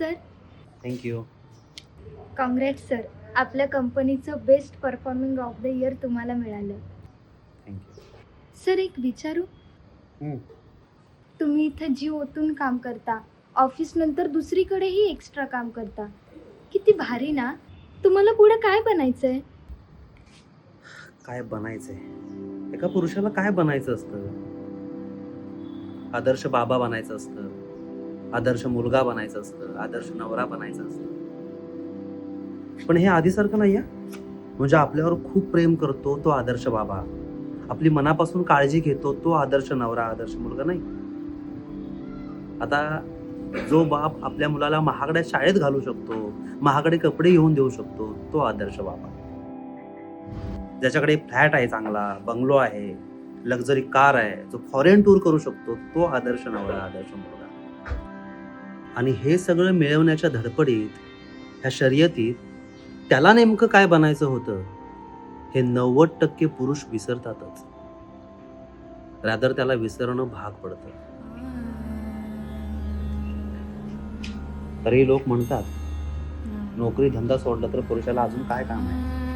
Sir. Thank you congrat sir आपल्या कंपनीचं best performing of the year तुम्हाला मिळालं. थँक्यू सर एक विचारू? तुम्ही इथं जीव ओतून काम करता. ऑफिस नंतर दुसरीकडेही एक्स्ट्रा काम करता. किती भारी ना. तुम्हाला पुढे काय बनायचंय? काय बनायचंय? एका पुरुषाला काय बनायचं असतं? आदर्श बाबा बनायचं असतं. आदर्श मुलगा बनायचं असतं आदर्श नवरा बनायचा असतं. पण हे आधीसारखं नाही आहे. म्हणजे आपल्यावर खूप प्रेम करतो तो आदर्श बाबा. आपली मनापासून काळजी घेतो तो आदर्श नवरा आदर्श मुलगा नाही. आता जो बाप आपल्या मुलाला महागड्या शाळेत घालू शकतो महागडे कपडे घेऊन देऊ शकतो तो आदर्श बाबा. ज्याच्याकडे फ्लॅट आहे चांगला बंगलो आहे लक्झरी कार आहे जो फॉरेन टूर करू शकतो तो आदर्श नवरा आदर्श मुलगा. आणि हे सगळं मिळवण्याच्या धडपडीत ह्या शर्यतीत त्याला नेमकं काय बनायचं होतं हे नव्वद टक्के पुरुष विसरतातच. रादर त्याला विसरणं भाग पडतं. तरी लोक म्हणतात नोकरी धंदा सोडला तर पुरुषाला अजून काय काम आहे?